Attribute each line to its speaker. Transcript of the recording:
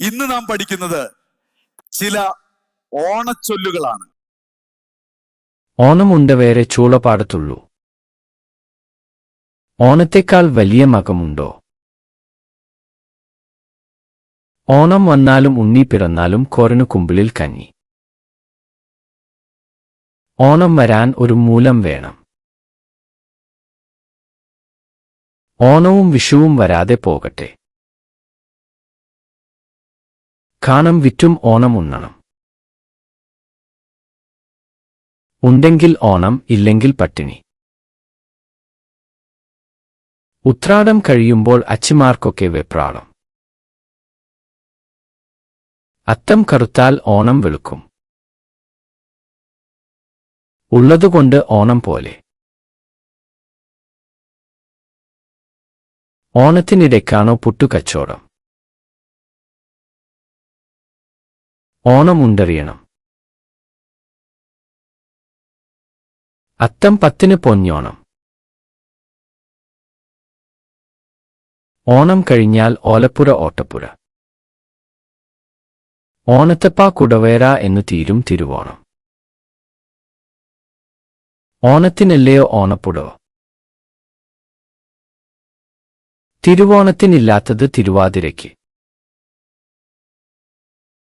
Speaker 1: ഇന്ന് നാം പഠിക്കുന്നത് ചില ഓണച്ചൊല്ലുകളാണ്.
Speaker 2: ഓണമുണ്ടവേറെ ചൂളപാടത്തുള്ളൂ ഓണത്തെക്കാൾ വലിയ മകമുണ്ടോ? ഓണം വന്നാലും ഉണ്ണി പിറന്നാലും കോരനു കുമ്പിളിൽ കഞ്ഞി. ഓണം വരാൻ ഒരു മൂലം വേണം. ഓണവും വിഷുവും വരാതെ പോകട്ടെ. കാണം വിറ്റും ഓണം ഉണ്ണണം. ഉണ്ടെങ്കിൽ ഓണം ഇല്ലെങ്കിൽ പട്ടിണി. ഉത്രാടം കഴിയുമ്പോൾ അച്ചിമാർക്കൊക്കെ വെപ്രാളം. അത്തം കറുത്താൽ ഓണം വെളുക്കും. ഉള്ളതുകൊണ്ട് ഓണം പോലെ. ഓണത്തിനിടയ്ക്കാണോ പുട്ടുകച്ചോടം? ഓണം ഉണ്ടറിയണം അത്തം പത്തിന് പൊന്നോണം. ഓണം കഴിഞ്ഞാൽ ഓലപ്പുര ഓട്ടപ്പുര. ഓണത്തപ്പാ കുടവേര എന്ന് തീരും തിരുവോണം. ഓണത്തിനല്ലയോ ഓണപ്പുടവ തിരുവോണത്തിനില്ലാത്തത് തിരുവാതിരയ്ക്ക്.